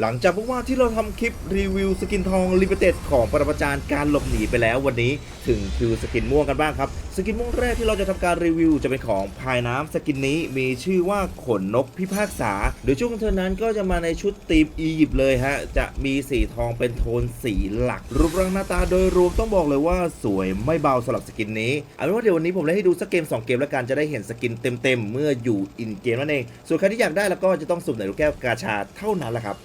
หลังจากพวกว่าที่เราทำคลิปรีวิวสกินทองลิมิเต็ดของปรมาจารย์การหลบหนีไปแล้ววันนี้ถึงคิวสกินม่วงกันบ้างครับ สกินม่วงแรกที่เราจะทำการรีวิวจะเป็นของภายน้ำสกินนี้มีชื่อว่าขนนกพิพากษาโดยช่วงของเธอนั้นก็จะมาในชุดธีมอียิปต์เลยฮะ จะมีสีทองเป็นโทนสีหลัก รูปร่างหน้าตาโดยรวมต้องบอกเลยว่าสวยไม่เบาสำหรับสกินนี้เอาเป็นว่าเดี๋ยววันนี้ผมเลยให้ดูสักเกม 2 เกมแล้วกันจะได้เห็นสกินเต็มๆเมื่ออยู่อินเกมนั่นเองส่วนใครที่อยากได้แล้วก็จะต้องสุ่มในลูกแก้วกาชาเท่านั้นแหละครับ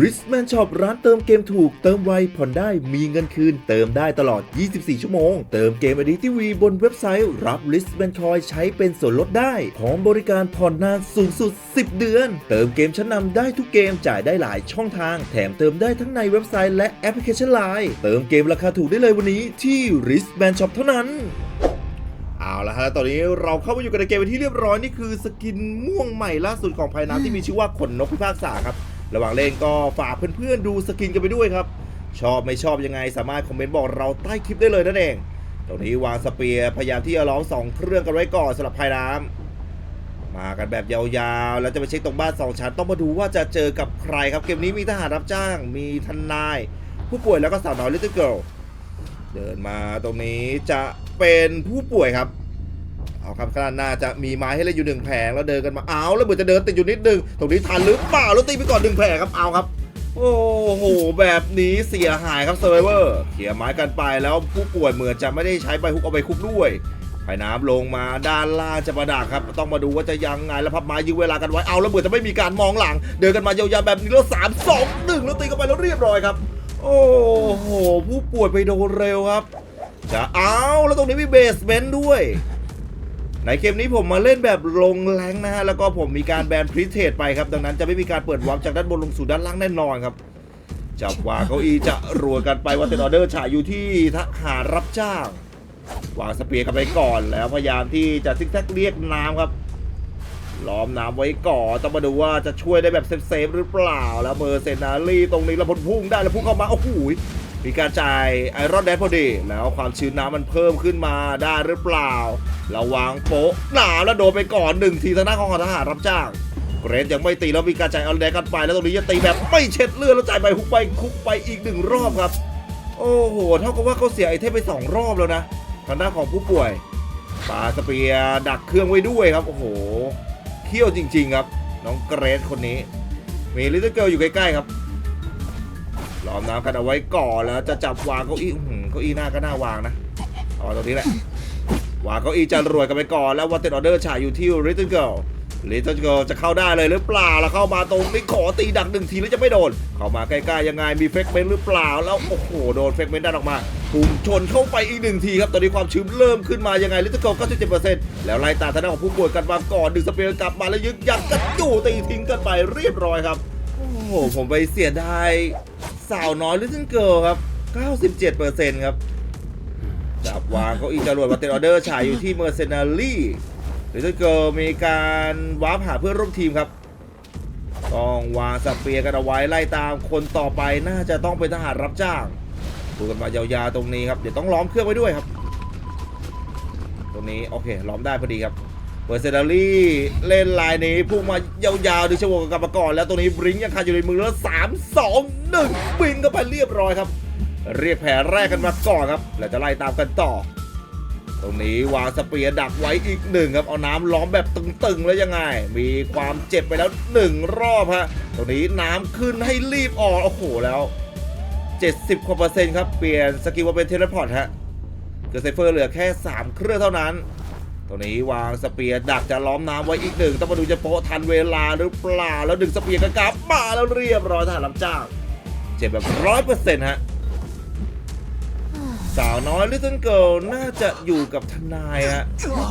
r i s m a n Shop ร้านเติมเกมถูก เติมไวผ่อนได้มีเงินคืน เติมได้ตลอด 24 ชั่วโมง เติมเกมอดีทีวีบนเว็บไซต์ รับ r i s m a n Coin ใช้เป็นส่วนลดได้ พร้อมบริการผ่อนนานสูงสุด 10 เดือน เติมเกมชั้นนำได้ทุกเกมจ่ายได้หลายช่องทาง แถมเติมได้ทั้งในเว็บไซต์และแอปพลิเคชัน Line เติมเกมราคาถูกได้เลยวันนี้ที่ r i s m a n Shop เท่านั้นเอาละฮะ ตอนนี้เราเข้ามาอยู่กันในเกมเป็นที่เรียบร้อย นี่คือสกินม่วงใหม่ล่าสุดของภายน้ำที่มีชื่อว่าขนนกพิพากษาครับ ระหว่างเล่นก็ฝากเพื่อนๆดูสกินกันไปด้วยครับ ชอบไม่ชอบยังไงสามารถคอมเมนต์บอกเราใต้คลิปได้เลยนั่นเอง ตรงนี้วางสเปียร์พยายามที่จะล้อมสองเครื่องกันไว้ก่อนสำหรับภายน้ำมากันแบบยาวๆ แล้วจะไปเช็คตรงบ้านสองชั้นต้องมาดูว่าจะเจอกับใครครับเกมนี้มีทหารรับจ้าง มีทนาย ผู้ป่วยแล้วก็สาวน้อยลิตเติ้ลเกิลเดินมาตรงนี้จะเป็นผู้ป่วยครับ เอาครับข้างหน้าจะมีไม้ให้เล่นอยู่หนึ่งแผงแล้วเดินกันมาเอาแล้วเหมือนจะเดินติดอยู่นิดนึงตรงนี้ทันหรือเปล่าแล้วตีไปก่อนหนึ่งแผงครับเอาครับ โอ้โหแบบนี้เสียหายครับเซอร์ไวเวอร์เขี่ยไม้กันไปแล้วผู้ป่วยเหมือนจะไม่ได้ใช้ใบฮุกเอาไปคุกด้วยไผ่น้ำลงมาด้านล่างจะมาดักครับ ต้องมาดูว่าจะยังไงแล้วพับไม้ยื้อเวลากันไว้เอาแล้วเหมือนจะไม่มีการมองหลัง เดินกันมายาวๆแบบนี้แล้วสามสองหนึ่งแล้วตีกันไปแล้วเรียบร้อยครับ โอ้โหผู้ป่วยไปโดนเร็วครับจะเอาแล้วตรงนี้มีเบสเมนต์ด้วย ในเกมนี้ผมมาเล่นแบบลงแรงนะฮะ แล้วก็ผมมีการแบนพรีเทรดไปครับ ดังนั้นจะไม่มีการเปิดวาร์ปจากด้านบนลงสู่ด้านล่างแน่นอนครับจับวางเก้าอี้จะรัวกันไปว่าเต็นออเดอร์ฉายอยู่ที่ทหารรับจ้าง วางสเปียร์กันไปก่อนแล้วพยายามที่จะซิกแซกเรียกน้ำครับ ล้อมน้ำไว้ก่อนต้องมาดูว่าจะช่วยได้แบบเซฟๆหรือเปล่า แล้วเมอร์เซนารีตรงนี้แล้วพลพุ่งได้แล้วพุ่งเข้ามาโอ้โห มีการจ่ายไอรอนแดนพอดีแล้วความชื้นน้ำมันเพิ่มขึ้นมาได้หรือเปล่าระวางโป๊ะหนาแล้วโดนไปก่อนหนึ่งทีทางด้านของทหารรับจ้างเกรนยังไม่ตีแล้วมีการจ่ายไอรอนแดนกันไป แล้วตรงนี้จะตีแบบไม่เช็ดเลือดแล้วจ่ายไปฮุกไปคุกไปอีกหนึ่งรอบครับ โอ้โหเท่ากับว่าเขาเสียไอเทมไปสองรอบแล้วนะทางด้านของผู้ป่วยปาสเปียดักเครื่องไว้ด้วยครับโอ้โหเขี้ยวจริง ๆ ครับ น้องเกรซคนนี้ มีลิตเติ้ลเกิลอยู่ใกล้ ๆ ครับ ล้อมน้ำกันเอาไว้ก่อนแล้วจะจับวางเก้าอี้อื้อหือเก้าอี้หน้าก็น่าวางนะเอาตรงนี้แหละวางเก้าอี้จะรวยกันไปก่อนแล้ววันเต็ดออเดอร์ฉายอยู่ที่ลิตเติ้ลเกิลลิตเติ้ลเกิลจะเข้าได้เลยหรือเปล่า แล้วเข้ามาตรงนี้ขอตีดักหนึ่งทีแล้วจะไม่โดน เข้ามาใกล้ๆยังไงมีเฟกเมนต์หรือเปล่า แล้วโอ้โหโดนเฟกเมนต์ดันออกมาปุ่มชนเข้าไปอีกหนึ่งทีครับ ตอนนี้ความชื้นเริ่มขึ้นมายังไงลิตเติ้ลเกิล97%แล้วไล่ตาทางด้านของผู้ป่วยกันมาก่อนดึงสเปียร์กลับมาแล้วยึกยักกันจู่ตีทิ้งกันไปเรียบร้อยครับ โอ้โหผมไปเสียดาย สาวน้อยลิตเติ้ลเกิลครับ 97%ครับจับวางเก้าอีจรวดมาเต็นออเดอร์ฉายอยู่ที่เมอร์เซนารี่ลิตเติ้ลเกิลมีการวาร์ปหาเพื่อนร่วมทีมครับ ต้องวางสเปียร์กันเอาไว้ไล่ตามคนต่อไปน่าจะต้องเป็นทหารรับจ้างดูกันมายาวๆตรงนี้ครับ เดี๋ยวต้องล้อมเครื่องไว้ด้วยครับ ตรงนี้โอเคล้อมได้พอดีครับ เปอร์เซนารี่เล่นลายนี้พุ่งมายาวๆดึงชวงกับมาก่อน แล้วตรงนี้บริงยังคาอยู่ในมือแล้วสามสองหนึ่งบินเข้าไปเรียบร้อยครับ เรียกแผลแรกกันมาก่อนครับ แล้วจะไล่ตามกันต่อ ตรงนี้วางสเปียร์ดักไว้อีกหนึ่งครับเอาน้ำล้อมแบบตึงๆแล้วยังไง มีความเจ็บไปแล้วหนึ่งรอบฮะตรงนี้น้ำขึ้นให้รีบออกโอ้โหแล้ว 70กว่าเปอร์เซ็นต์ครับเปลี่ยนสกิลมาเป็นเทเลพอร์ตฮะเกิดไซเฟอร์เหลือแค่ 3 เครื่องเท่านั้น ตรงนี้วางสเปียร์ดักจะล้อมน้ำไว้อีกหนึ่งต้องมาดูจะโปะทันเวลาหรือเปล่าแล้วดึงสเปียร์ก็กลับมาแล้วเรียบร้อยทหารรับจ้างเจ็บแบบร้อยเปอร์เซ็นต์ฮะสาวน้อยลิตเติ้ลเกิลน่าจะอยู่กับทนายฮะ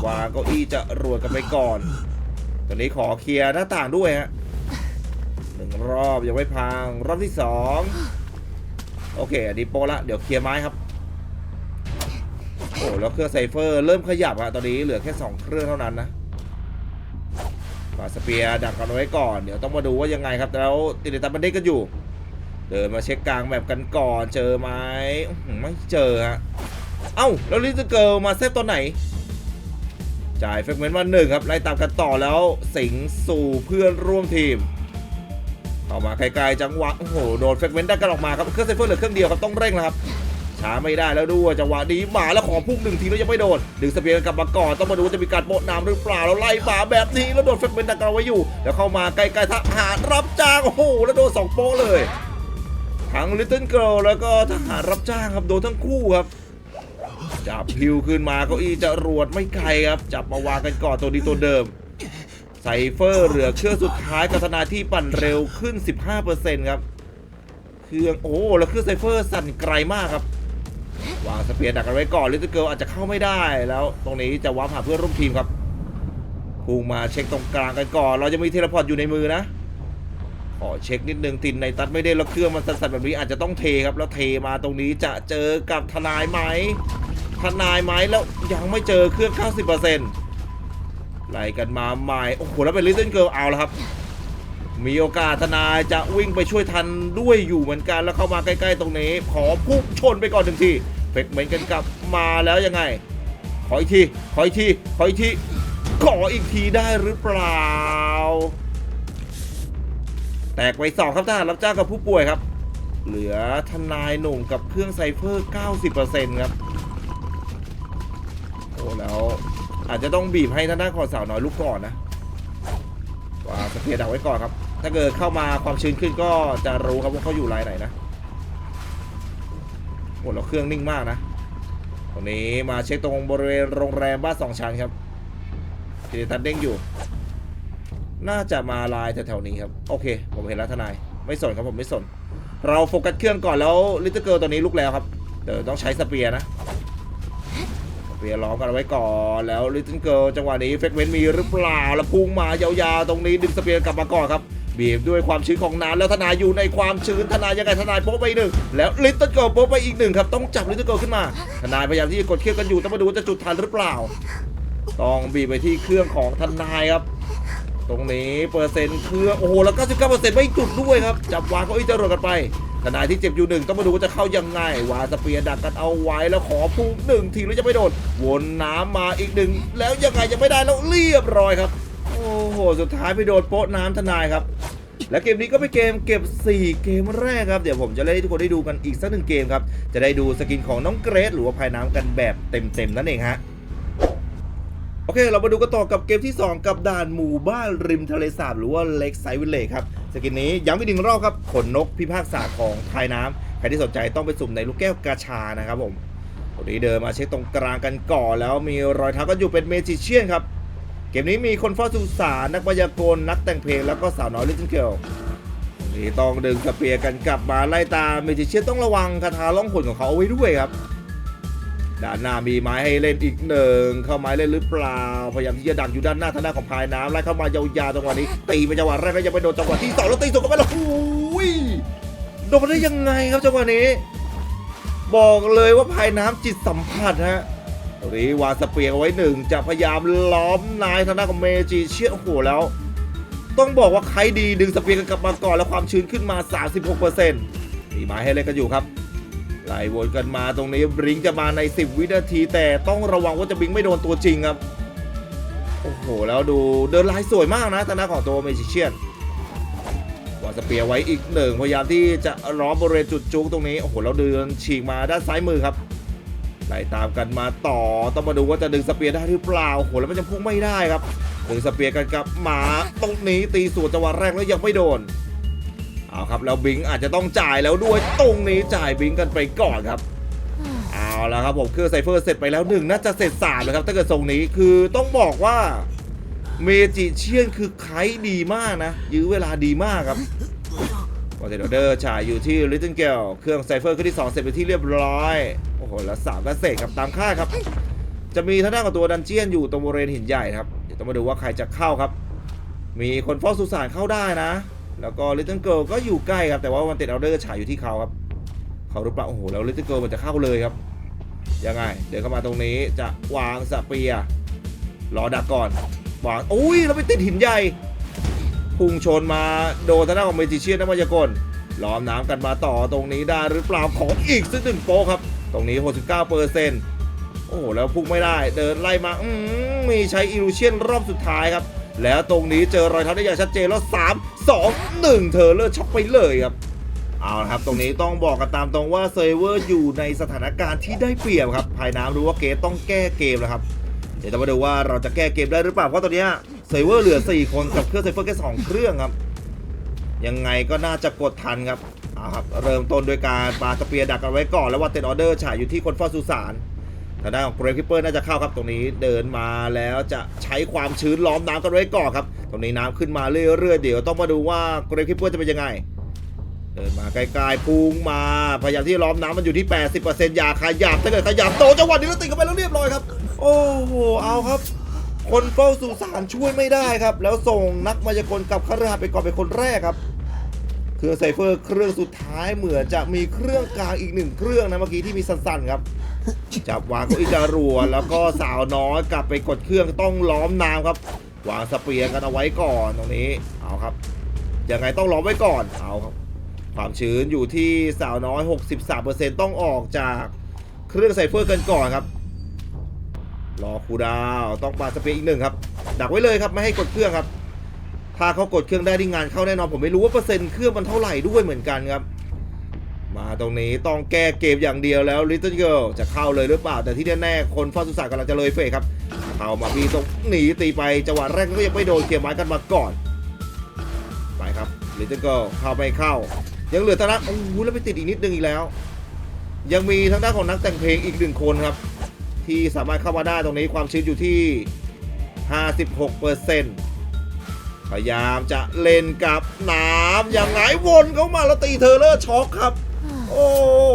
วางเก้าอี้จะรวดกันไปก่อน ตอนนี้ขอเคลียร์หน้าต่างด้วยฮะหนึ่งรอบยังไม่พังรอบที่สองโอเคอันนี้โปละเดี๋ยวเคลียร์ไม้ครับ อ้แล้วเครื่องไซเฟอร์เริ่มขยับอะตอนนี้เหลือแค่ 2 เครื่องเท่านั้นนะฝาสเปียร์ดักกันไว้ก่อน เดี๋ยวต้องมาดูว่ายังไงครับ แล้วติดตามบันเด้กันอยู่ เดินมาเช็คกลางแบบกันก่อนเจอไหมไม่เจอฮะ เอ้า แล้วลิซเกิลมาเซฟตอนไหน จ่ายเฟกเมนต์มาหนึ่งครับ ไล่ตามกันต่อแล้วสิงสู่เพื่อนร่วมทีมเข้ามาไกลๆจังหวะ โอ้โห โดนเฟกเมนต์ได้กันออกมาครับ เครื่องไซเฟอร์เหลือเครื่องเดียวครับ ต้องเร่งแล้วครับ ช้าไม่ได้แล้วด้วยจังหวะนี้หมาแล้วขอพุ่งหนึ่งทีแล้วยังไม่โดนดึงสเปียร์กลับมาก่อนต้องมาดูว่าจะมีการโปะน้ำหรือเปล่าแล้วไล่หมาแบบนี้แล้วโดนเฟกเมนต์ดักเอาไว้อยู่ แล้วเข้ามาใกล้ๆทหารรับจ้างโอ้โหแล้วโดนสองโป๊ะเลยทั้งลิตเติ้ลเกิลแล้วก็ทหารรับจ้างครับโดนทั้งคู่ครับจับพิวขึ้นมาเก้าอี้จะรวดไม่ไกลครับ จับมาวางกันก่อนตัวนี้ตัวเดิมไซเฟอร์เหลือเครื่องสุดท้ายกับธนาที่ปั่นเร็วขึ้น 15%ครับ เครื่องโอ้แล้วเครื่องไซเฟอร์สั่นไกลมากครับ วางสเปียร์ดักกันไว้ก่อนลิตเติ้ลเกิลอาจจะเข้าไม่ได้แล้วตรงนี้จะว้าผ่าเพื่อนร่วมทีมครับพุ่งมาเช็คตรงกลางกันก่อน เราจะมีเทเลพอร์ตอยู่ในมือนะ ขอเช็คนิดนึงตินในตัดไม่ได้แล้วเครื่องมันสั่นๆแบบนี้อาจจะต้องเทครับ แล้วเทมาตรงนี้จะเจอกับทนายไหมทนายไหมแล้วยังไม่เจอเครื่อง 90%ไล่กันมาใหม่โอ้โหแล้วเป็นลิตเติ้ลเกิลเอาแล้วครับ มีโอกาสทนายจะวิ่งไปช่วยทันด้วยอยู่เหมือนกันแล้วเข้ามาใกล้ ๆ ตรงนี้ ขอพุ่งชนไปก่อนหนึ่งที เฟกเหมือนกันกลับมาแล้วยังไง ขออีกที ขออีกที ขออีกที ขออีกทีได้หรือเปล่า แตกไปสองครับทหารรับจ้างกับผู้ป่วยครับ เหลือทนายหนุ่มกับเครื่องไซเฟอร์ 90%ครับ โอ้แล้วอาจจะต้องบีบให้ท่างด้านขอสาวน้อยลูกก่อนนะว่าสเปียร์ดักไว้ก่อนครับ ถ้าเกิดเข้ามาความชื้นขึ้นก็จะรู้ครับว่าเขาอยู่ลายไหนนะ โอ้แล้วเครื่องนิ่งมากนะตรงนี้มาเช็คตรงบริเวณโรงแรมบ้านสองชั้นครับทีนี้ตันเด้งอยู่ น่าจะมาลายแถวๆนี้ครับ โอเค ผมเห็นแล้วทนาย ไม่สนครับผมไม่สน เราโฟกัสเครื่องก่อนแล้วลิตเติ้ลเกิลตัวนี้ลุกแล้วครับ เดี๋ยวต้องใช้สเปียร์นะสเปียร์ล้อมกันไว้ก่อนแล้วลิตเติ้ลเกิลจังหวะนี้เฟกเวนมีหรือเปล่าแล้วพุ่งมายาวๆตรงนี้ดึงสเปียร์กลับมาก่อนครับ บีบด้วยความชื้นของน้ำแล้วทนายอยู่ในความชื้นทนายยังไงทนายโป๊ไปหนึ่งแล้วลิตเติ้ลเกิลโป๊ไปอีกหนึ่งครับต้องจับลิตเติ้ลเกิลขึ้นมาทนายพยายามที่จะกดเครื่องกันอยู่ต้องมาดูว่าจะจุดทันหรือเปล่า ต้องบีบไปที่เครื่องของทนายครับ ตรงนี้เปอร์เซ็นต์เครื่องโอ้โหแล้ว 99%ไม่จุดด้วยครับจับวางเก็อีจรวดกันไปทนายที่เจ็บอยู่หนึ่งต้องมาดูว่าจะเข้ายังไงวางสเปียร์ดักกันเอาไว้แล้วขอพุ่งหนึ่งทีแล้วจะไม่โดนวนน้ำมาอีกหนึ่งแล้วยังไงยังไม่ได้แล้วเรียบร้อยครับ โอ้โหสุดท้ายไปโดนโป๊ะน้ำทนายครับ และเกมนี้ก็เป็นเกมเก็บ 4 เกมแรกครับ เดี๋ยวผมจะเล่นให้ทุกคนได้ดูกันอีกสักหนึ่งเกมครับ จะได้ดูสกินของน้องเกรซหรือว่าภายน้ำกันแบบเต็มๆนั่นเองฮะโอเค เรามาดูกันต่อกับเกมที่ 2 กับด่านหมู่บ้านริมทะเลสาบ หรือว่าเล็กไซวิลเลจครับ สกินนี้ย้ำอีกหนึ่งรอบครับ ขนนกพิพากษาของภายน้ำใครที่สนใจต้องไปสุ่มในลูกแก้วกาชานะครับผมตรงนี้เดินมาเช็คตรงกลางกันก่อนแล้วมีรอยเท้าก็อยู่เป็นเมจิเชียนครับ เกมนี้มีคนเฝ้าสุสานนักพยากรณ์นักแต่งเพลงแล้วก็สาวน้อยลิตเติ้ลเกิลนี่ต้องดึงสเปียร์กันกลับมาไล่ตามเมจิเชียต้องระวังคาถาล่องหนของเขาเอาไว้ด้วยครับด้านหน้ามีไม้ให้เล่นอีกหนึ่งเข้าไม้เล่นหรือเปล่า พยายามที่จะดักอยู่ด้านหน้าทางด้านของพายน้ำไล่เข้ามายาวๆจังหวะนี้ตีไปจังหวะแรกแล้วยังไปโดนจังหวะที่สองแล้วตีสวนกันไปแล้วโอ้ยโดนได้ยังไงครับจังหวะนี้ บอกเลยว่าพายน้ำจิตสัมผัสฮะ รีวางสเปียร์ไว้หนึ่งจะพยายามล้อมนายทางด้านของเมจิเชียนโอ้โหแล้ว ต้องบอกว่าใครดีดึงสเปียร์กันกลับมาก่อนแล้วความชื้นขึ้นมา 36%มีไม้ให้เล่นกันอยู่ครับไล่วนกันมาตรงนี้บริงจะมาใน 10 วินาที แต่ต้องระวังว่าจะบริงไม่โดนตัวจริงครับ โอ้โห แล้วดูเดินลายสวยมากนะทางด้านของตัวเมจิเชียนวางสเปียร์ไว้อีกหนึ่งพยายามที่จะล้อมบริเวณจุดจุกตรงนี้ โอ้โห แล้วเดินฉีกมาด้านซ้ายมือครับ ไล่ตามกันมาต่อต้องมาดูว่าจะดึงสเปียร์ได้หรือเปล่าโหแล้วมันยังพุ่งไม่ได้ครับดึงสเปียร์กันกับหมาตรงนี้ตีสวนจังหวะแรกแล้วยังไม่โดนเอาครับแล้วบิงอาจจะต้องจ่ายแล้วด้วยตรงนี้จ่ายบิงกันไปก่อนครับเอาและครับผมเครื่องไซเฟอร์เสร็จไปแล้วหนึ่งน่าจะเสร็จสามแล้วครับถ้าเกิดทรงนี้คือต้องบอกว่าเมจิเชียนคือไคดีมากนะ ยื้อเวลาดีมากครับวอเตอร์เดอร์ฉายอยู่ที่ลิตเติ้ลเกลเครื่องไซเฟอร์เครื่องที่ 2 เสร็จไปที่เรียบร้อย โอ้โหแล้วสามก็เสร็จครับตามคาดครับ จะมีทางด้านของตัวดันเจียนอยู่ตรงบริเวณหินใหญ่ครับ เดี๋ยวต้องมาดูว่าใครจะเข้าครับ มีคนเฝ้าสุสานเข้าได้นะ แล้วก็ลิตเติ้ลเกิลก็อยู่ใกล้ครับ แต่ว่าวันติดเอาเดอร์ฉายอยู่ที่เขาครับ เขาหรือเปล่าโอ้โหแล้วลิตเติ้ลเกิลมันจะเข้าเลยครับยังไง เดินเข้ามาตรงนี้จะวางสเปียร์รอดักก่อนวางอุ้ยแล้วไปติดหินใหญ่พุ่งชนมาโดนทางด้านของเมจิเชียนนักมายากลล้อมน้ำกันมาต่อตรงนี้ได้หรือเปล่าของอีกสักหนึ่งโป๊ะครับ ตรงนี้ 69เปอร์เซ็นต์โอ้โห แล้วพุ่งไม่ได้เดินไล่มา อืมีใช้อิลูเชียนรอบสุดท้ายครับ แล้วตรงนี้เจอรอยเท้าได้อย่างชัดเจนแล้ว3 2 1 เธอเลอร์ช็อกไปเลยครับ เอาละครับ ตรงนี้ต้องบอกกันตามตรงว่าเซร์ฟเวอร์อยู่ในสถานการณ์ที่ได้เปรียบครับภายน้ำรู้ว่าเกตต้องแก้เกมแล้วครับเดี๋ยวจะมาดูว่าเราจะแก้เกมได้หรือเปล่าเพราะตอนนี้เซร์ฟเวอร์เหลือ 4 คนกับเครื่องเซร์ฟเวอร์แค่2เครื่องครับยังไงก็น่าจะกดทันครับ ครับเริ่มต้นโดยการปาสเปียร์ดักกันไว้ก่อนแล้วว่าเต็นออเดอร์ฉายอยู่ที่คนเฝ้าสุสานทางด้านของเกรฟคิปเปอร์น่าจะเข้าครับตรงนี้เดินมาแล้วจะใช้ความชื้นล้อมน้ำกันไว้ก่อนครับ ตรงนี้น้ำขึ้นมาเรื่อยๆเดี๋ยวต้องมาดูว่าเกรฟคิปเปอร์จะเป็นยังไง เดินมาไกลๆพุ่งมาพยายามที่ล้อมน้ำมันอยู่ที่ 80%อย่าขยับถ้าเกิดขยับโตจังหวะนี้แล้วติดเข้าไปแล้วเรียบร้อยครับ โอ้โหเอาครับ คนเฝ้าสุสานช่วยไม่ได้ครับ แล้วส่งนักมายากลกับคฤหาสน์ไปก่อนเป็นคนแรกครับ เครื่องไซเฟอร์เครื่องสุดท้ายเหมือนจะมีเครื่องกลางอีกหนึ่งเครื่องนะเมื่อกี้ที่มีสั่นๆครับจับวางก็อีจารวแล้วก็สาวน้อยกลับไปกดเครื่องต้องล้อมน้ำครับ วางสเปียร์กันเอาไว้ก่อนตรงนี้เอาครับยังไงต้องล้อมไว้ก่อนเอาครับ ความชื้นอยู่ที่สาวน้อย 63%ต้องออกจากเครื่องไซเฟอร์กันก่อนครับรอคูดาวต้องปาสเปียร์อีกหนึ่งครับ ดักไว้เลยครับไม่ให้กดเครื่องครับ ถ้าเขากดเครื่องได้ที่งานเข้าแน่นอนผมไม่รู้ว่าเปอร์เซ็นต์เครื่องมันเท่าไหร่ด้วยเหมือนกันครับ มาตรงนี้ต้องแก้เกมอย่างเดียวแล้ว Little Girl จะเข้าเลยหรือเปล่า แต่ที่แน่ๆคนเฝ้าสุสานกำลังจะเลยเฟสครับเข้ามาบีตรงหนีตีไปจังหวะแรกก็ยังไม่โดนเกียร์ไม้กันมาก่อน ไปครับ Little Girl เข้าไม่เข้า ยังเหลือทางด้านโอ้โหแล้วไปติดอีกนิดนึงอีกแล้ว ยังมีทางด้านของนักแต่งเพลงอีกหนึ่งคนครับ ที่สามารถเข้ามาได้ตรงนี้ความชื้นอยู่ที่ 56% พยายามจะเล่นกับน้ำอย่างไงวนเข้ามาแล้วตีเทอร์เลอร์ช็อกครับ โอ้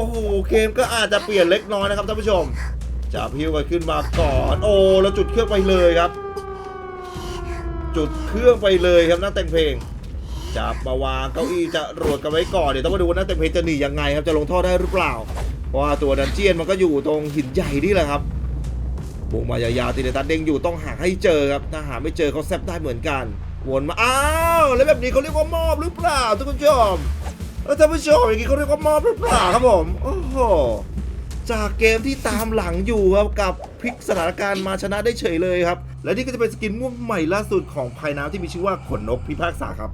โหเกมก็อาจจะเปลี่ยนเล็กน้อยนะครับท่านผู้ชมจะพิวกันขึ้นมาก่อน โอ้แล้วจุดเครื่องไปเลยครับ จุดเครื่องไปเลยครับนักแต่งเพลงจับมาวางเก้าอี้จะรวดกันไว้ก่อนเดี๋ยวต้องมาดูว่านักแต่งเพลงจะหนียังไงครับจะลงท่อได้หรือเปล่า เพราะว่าตัวดันเจียนมันก็อยู่ตรงหินใหญ่นี่แหละครับบุกมายาวๆตีเดตันเด้งอยู่ต้องหาให้เจอครับถ้าหาไม่เจอเขาแซบได้เหมือนกัน วนมา อ้าว แล้วแบบนี้เขาเรียกว่ามอบหรือเปล่าทุกผู้ชมแล้วท่านผู้ชมอย่างนี้เขาเรียกว่ามอบหรือเปล่าครับผม โอ้โห จากเกมที่ตามหลังอยู่ครับกับพลิกสถานการณ์มาชนะได้เฉยเลยครับ และนี่ก็จะเป็นสกินม่วงใหม่ล่าสุดของภายน้ำที่มีชื่อว่าขนนกพิพากษาครับ